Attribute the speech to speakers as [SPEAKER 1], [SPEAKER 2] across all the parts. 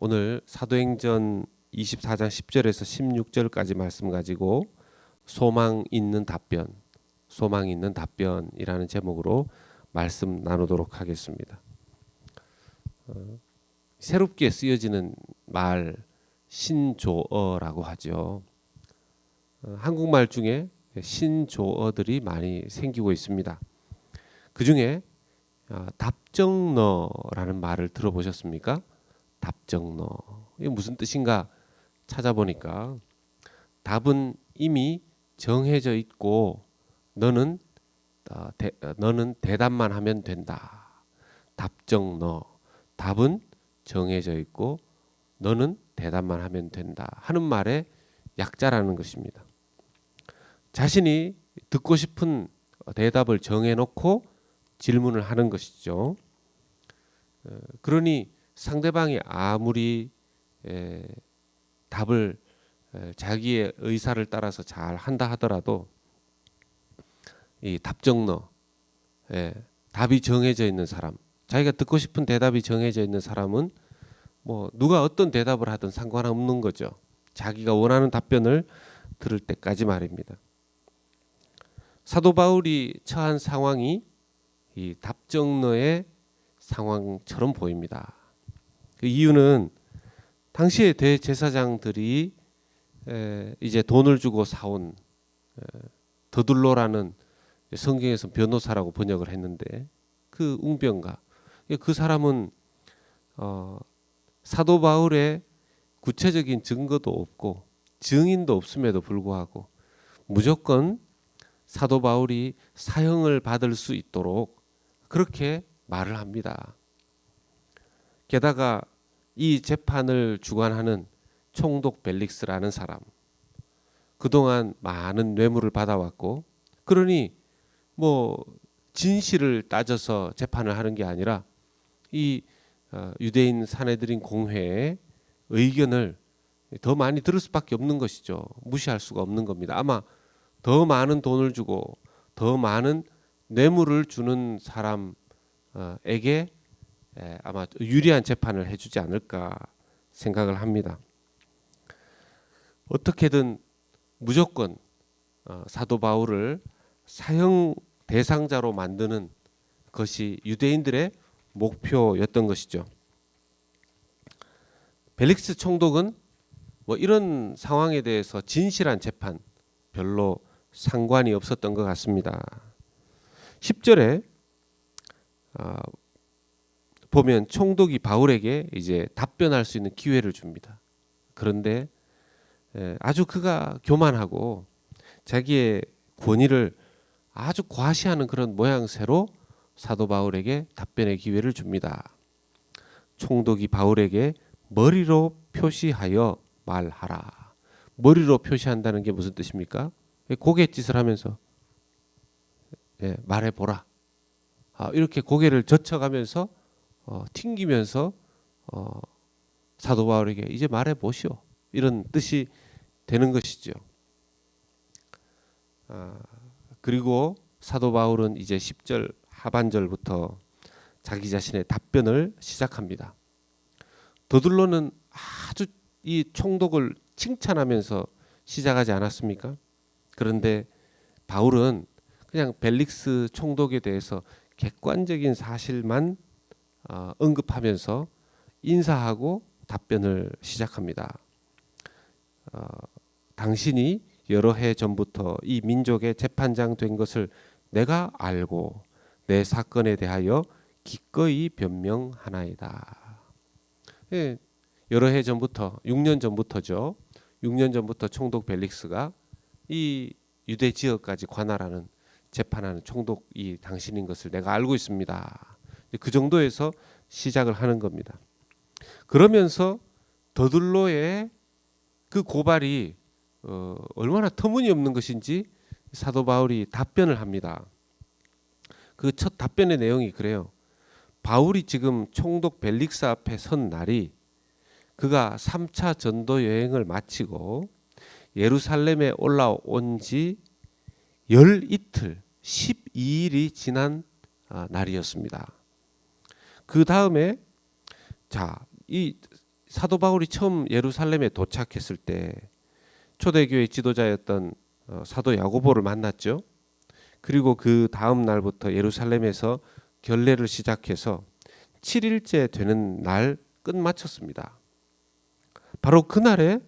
[SPEAKER 1] 오늘 사도행전 24장 10절에서 16절까지 말씀 가지고 소망 있는 답변, 소망 있는 답변이라는 제목으로 말씀 나누도록 하겠습니다. 어, 새롭게 쓰여지는 말 신조어라고 하죠. 어, 한국말 중에 신조어들이 많이 생기고 있습니다. 그 중에 아, 답정너라는 말을 들어보셨습니까? 답정너 이게 무슨 뜻인가 찾아보니까 답은 이미 정해져 있고 너는 어, 대, 어, 너는 대답만 하면 된다. 답정너 답은 정해져 있고 너는 대답만 하면 된다 하는 말의 약자라는 것입니다. 자신이 듣고 싶은 대답을 정해놓고 질문을 하는 것이죠. 어, 그러니 상대방이 아무리 에, 답을 에, 자기의 의사를 따라서 잘 한다 하더라도 이 답정너 에, 답이 정해져 있는 사람 자기가 듣고 싶은 대답이 정해져 있는 사람은 뭐 누가 어떤 대답을 하든 상관없는 거죠. 자기가 원하는 답변을 들을 때까지 말입니다. 사도 바울이 처한 상황이 이 답정너의 상황처럼 보입니다. 그 이유는 당시의 대제사장들이 이제 돈을 주고 사온 더둘로라는 성경에서 변호사라고 번역을 했는데 그 웅병가 그 사람은 어, 사도 바울의 구체적인 증거도 없고 증인도 없음에도 불구하고 무조건 사도 바울이 사형을 받을 수 있도록 그렇게 말을 합니다. 게다가 이 재판을 주관하는 총독 벨릭스라는 사람 그동안 많은 뇌물을 받아왔고 그러니 뭐 진실을 따져서 재판을 하는 게 아니라 이 어, 유대인 사내들인 공회의 의견을 더 많이 들을 수밖에 없는 것이죠. 무시할 수가 없는 겁니다. 아마 더 많은 돈을 주고 더 많은 뇌물을 주는 사람에게 아마 유리한 재판을 해주지 않을까 생각을 합니다. 어떻게든 무조건 어, 사도 바울을 사형 대상자로 만드는 것이 유대인들의 목표였던 것이죠. 벨릭스 총독은 뭐 이런 상황에 대해서 진실한 재판 별로 상관이 없었던 것 같습니다. 10절에 어, 보면 총독이 바울에게 이제 답변할 수 있는 기회를 줍니다. 그런데 에, 아주 그가 교만하고 자기의 권위를 아주 과시하는 그런 모양새로 사도 바울에게 답변의 기회를 줍니다. 총독이 바울에게 머리로 표시하여 말하라. 머리로 표시한다는 게 무슨 뜻입니까? 고갯짓을 하면서 예, 말해 보라. 아, 이렇게 고개를 젖혀가면서 어, 튕기면서 어, 사도 바울에게 이제 말해 보시오. 이런 뜻이 되는 것이죠. 아, 그리고 사도 바울은 이제 10절 하반절부터 자기 자신의 답변을 시작합니다. 더둘로는 아주 이 총독을 칭찬하면서 시작하지 않았습니까? 그런데 바울은 그냥 벨릭스 총독에 대해서 객관적인 사실만 어, 언급하면서 인사하고 답변을 시작합니다. 어, 당신이 여러 해 전부터 이 민족의 재판장 된 것을 내가 알고 내 사건에 대하여 기꺼이 변명하나이다. 예, 여러 해 전부터 6년 전부터죠. 6년 전부터 총독 벨릭스가 이 유대 지역까지 관할하는 재판하는 총독이 당신인 것을 내가 알고 있습니다. 그 정도에서 시작을 하는 겁니다. 그러면서 더들로의 그 고발이 어, 얼마나 터무니없는 것인지 사도 바울이 답변을 합니다. 그 첫 답변의 내용이 그래요. 바울이 지금 총독 벨릭스 앞에 선 날이 그가 3차 전도 여행을 마치고 예루살렘에 올라온 지 열 이틀 12일이 지난 아, 날이었습니다. 그 다음에 자, 이 사도 바울이 처음 예루살렘에 도착했을 때 초대교회 지도자였던 어, 사도 야고보를 만났죠. 그리고 그 다음 날부터 예루살렘에서 결례를 시작해서 7일째 되는 날 끝마쳤습니다. 바로 그날에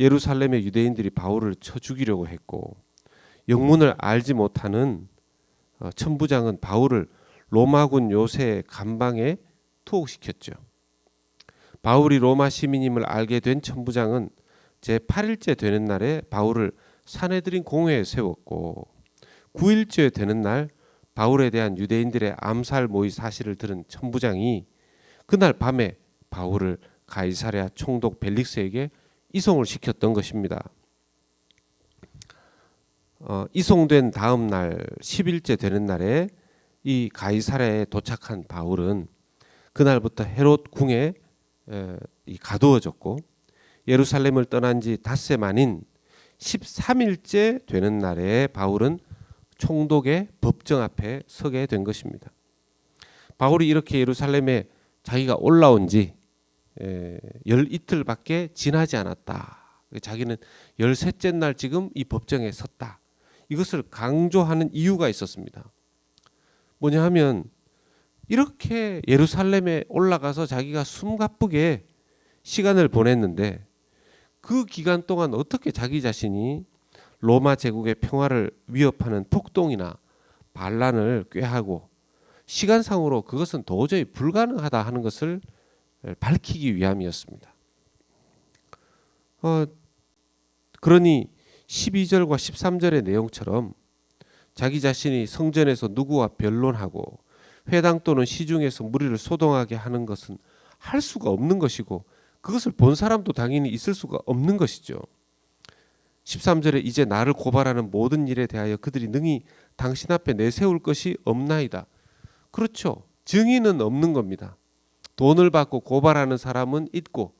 [SPEAKER 1] 예루살렘의 유대인들이 바울을 쳐 죽이려고 했고 영문을 알지 못하는 어, 천부장은 바울을 로마군 요새 감방에 투옥시켰죠. 바울이 로마 시민임을 알게 된 천부장은 제 8일째 되는 날에 바울을 사내들인 공회에 세웠고 9일째 되는 날 바울에 대한 유대인들의 암살 모의 사실을 들은 천부장이 그날 밤에 바울을 가이사랴 총독 벨릭스에게 이송을 시켰던 것입니다. 어, 이송된 다음 날 10일째 되는 날에 이 가이사랴에 도착한 바울은 그날부터 헤롯 궁에 에, 이 가두어졌고 예루살렘을 떠난 지 닷새 만인 13일째 되는 날에 바울은 총독의 법정 앞에 서게 된 것입니다. 바울이 이렇게 예루살렘에 자기가 올라온 지 에, 열 이틀밖에 지나지 않았다. 자기는 열셋째 날 지금 이 법정에 섰다. 이것을 강조하는 이유가 있었습니다. 뭐냐 하면 이렇게 예루살렘에 올라가서 자기가 숨가쁘게 시간을 보냈는데 그 기간 동안 어떻게 자기 자신이 로마 제국의 평화를 위협하는 폭동이나 반란을 꾀하고 시간상으로 그것은 도저히 불가능하다 하는 것을 밝히기 위함이었습니다. 어, 그러니 12절과 13절의 내용처럼 자기 자신이 성전에서 누구와 변론하고 회당 또는 시중에서 무리를 소동하게 하는 것은 할 수가 없는 것이고 그것을 본 사람도 당연히 있을 수가 없는 것이죠. 13절에 이제 나를 고발하는 모든 일에 대하여 그들이 능히 당신 앞에 내세울 것이 없나이다. 그렇죠. 증인은 없는 겁니다. 돈을 받고 고발하는 사람은 있고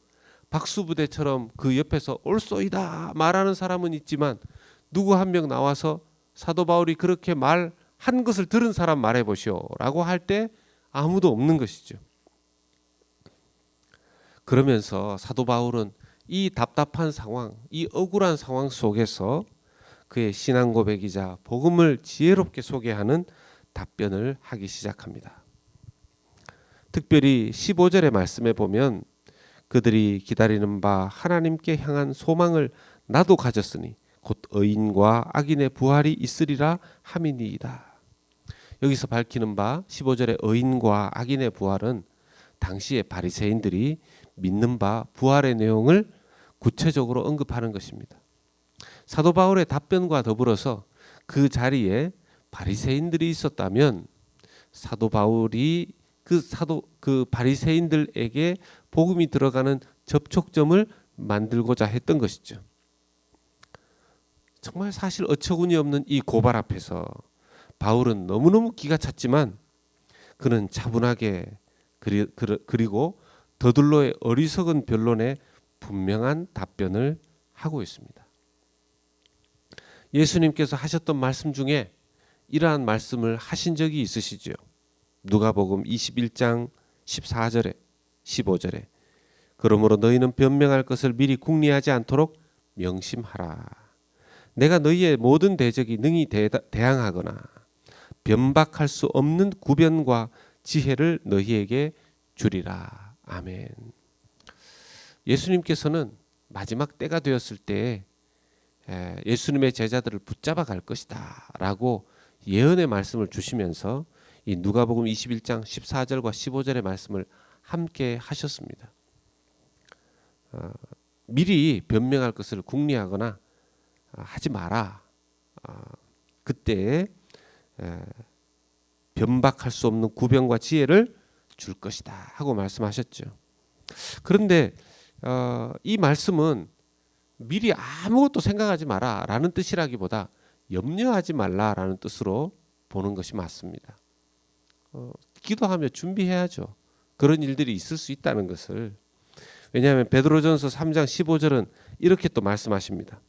[SPEAKER 1] 박수부대처럼 그 옆에서 올소이다 말하는 사람은 있지만 누구 한 명 나와서 사도 바울이 그렇게 말 한 것을 들은 사람 말해 보시오라고 할 때 아무도 없는 것이죠. 그러면서 사도 바울은 이 답답한 상황, 이 억울한 상황 속에서 그의 신앙 고백이자 복음을 지혜롭게 소개하는 답변을 하기 시작합니다. 특별히 15절의 말씀에 보면 그들이 기다리는 바 하나님께 향한 소망을 나도 가졌으니 곧 의인과 악인의 부활이 있으리라 함이니이다. 여기서 밝히는 바 15절의 의인과 악인의 부활은 당시의 바리새인들이 믿는 바 부활의 내용을 구체적으로 언급하는 것입니다. 사도 바울의 답변과 더불어서 그 자리에 바리새인들이 있었다면 사도 바울이 그 사도 그 바리새인들에게 복음이 들어가는 접촉점을 만들고자 했던 것이죠. 정말 사실 어처구니 없는 이 고발 앞에서 바울은 너무너무 기가 찼지만 그는 차분하게 그리, 그리고 더들로의 어리석은 변론에 분명한 답변을 하고 있습니다. 예수님께서 하셨던 말씀 중에 이러한 말씀을 하신 적이 있으시죠. 누가복음 21장 14절에 15절에 그러므로 너희는 변명할 것을 미리 궁리하지 않도록 명심하라. 내가 너희의 모든 대적이 능히 대항하거나 변박할 수 없는 구변과 지혜를 너희에게 주리라. 아멘. 예수님께서는 마지막 때가 되었을 때 예수님의 제자들을 붙잡아 갈 것이다 라고 예언의 말씀을 주시면서 이 누가복음 21장 14절과 15절의 말씀을 함께 하셨습니다. 어, 미리 변명할 것을 궁리하거나 어, 하지 마라. 어, 그때 에, 변박할 수 없는 구변과 지혜를 줄 것이다 하고 말씀하셨죠. 그런데 어, 이 말씀은 미리 아무것도 생각하지 마라라는 뜻이라기보다 염려하지 말라라는 뜻으로 보는 것이 맞습니다. 어, 기도하며 준비해야죠. 그런 일들이 있을 수 있다는 것을 왜냐하면 베드로전서 3장 15절은 이렇게 또 말씀하십니다.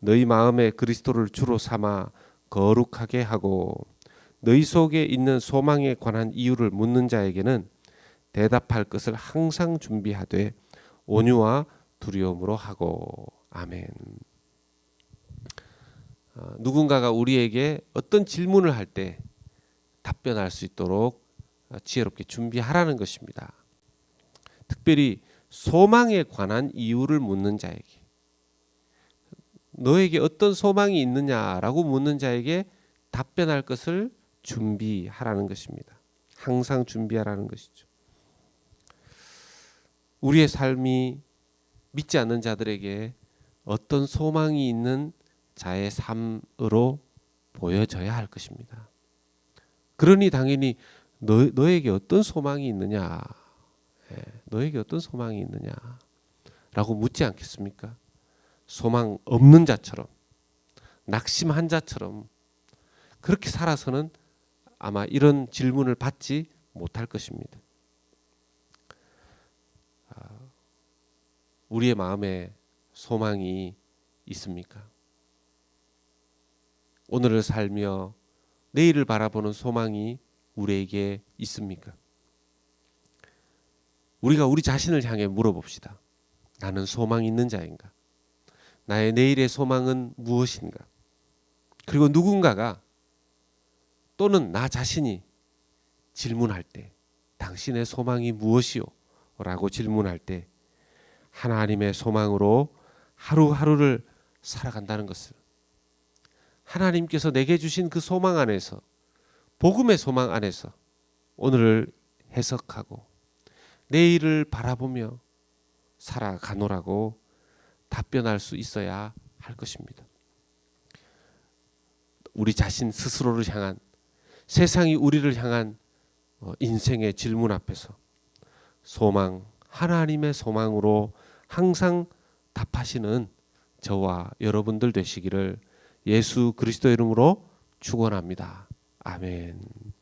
[SPEAKER 1] 너희 마음에 그리스도를 주로 삼아 거룩하게 하고 너희 속에 있는 소망에 관한 이유를 묻는 자에게는 대답할 것을 항상 준비하되 온유와 두려움으로 하고 아멘. 어, 누군가가 우리에게 어떤 질문을 할 때 답변할 수 있도록 어, 지혜롭게 준비하라는 것입니다. 특별히 소망에 관한 이유를 묻는 자에게 너에게 어떤 소망이 있느냐라고 묻는 자에게 답변할 것을 준비하라는 것입니다. 항상 준비하라는 것이죠. 우리의 삶이 믿지 않는 자들에게 어떤 소망이 있는 자의 삶으로 보여져야 할 것입니다. 그러니 당연히 너, 너에게 어떤 소망이 있느냐, 예, 너에게 어떤 소망이 있느냐 라고 묻지 않겠습니까? 소망 없는 자처럼, 낙심한 자처럼 그렇게 살아서는 아마 이런 질문을 받지 못할 것입니다. 아, 우리의 마음에 소망이 있습니까? 오늘을 살며 내일을 바라보는 소망이 우리에게 있습니까? 우리가 우리 자신을 향해 물어봅시다. 나는 소망 있는 자인가? 나의 내일의 소망은 무엇인가? 그리고 누군가가 또는 나 자신이 질문할 때 당신의 소망이 무엇이요? 라고 질문할 때 하나님의 소망으로 하루하루를 살아간다는 것을 하나님께서 내게 주신 그 소망 안에서 복음의 소망 안에서 오늘을 해석하고 내일을 바라보며 살아가노라고 답변할 수 있어야 할 것입니다. 우리 자신 스스로를 향한 세상이 우리를 향한 어, 인생의 질문 앞에서 소망 하나님의 소망으로 항상 답하시는 저와 여러분들 되시기를 예수 그리스도 이름으로 축원합니다. 아멘.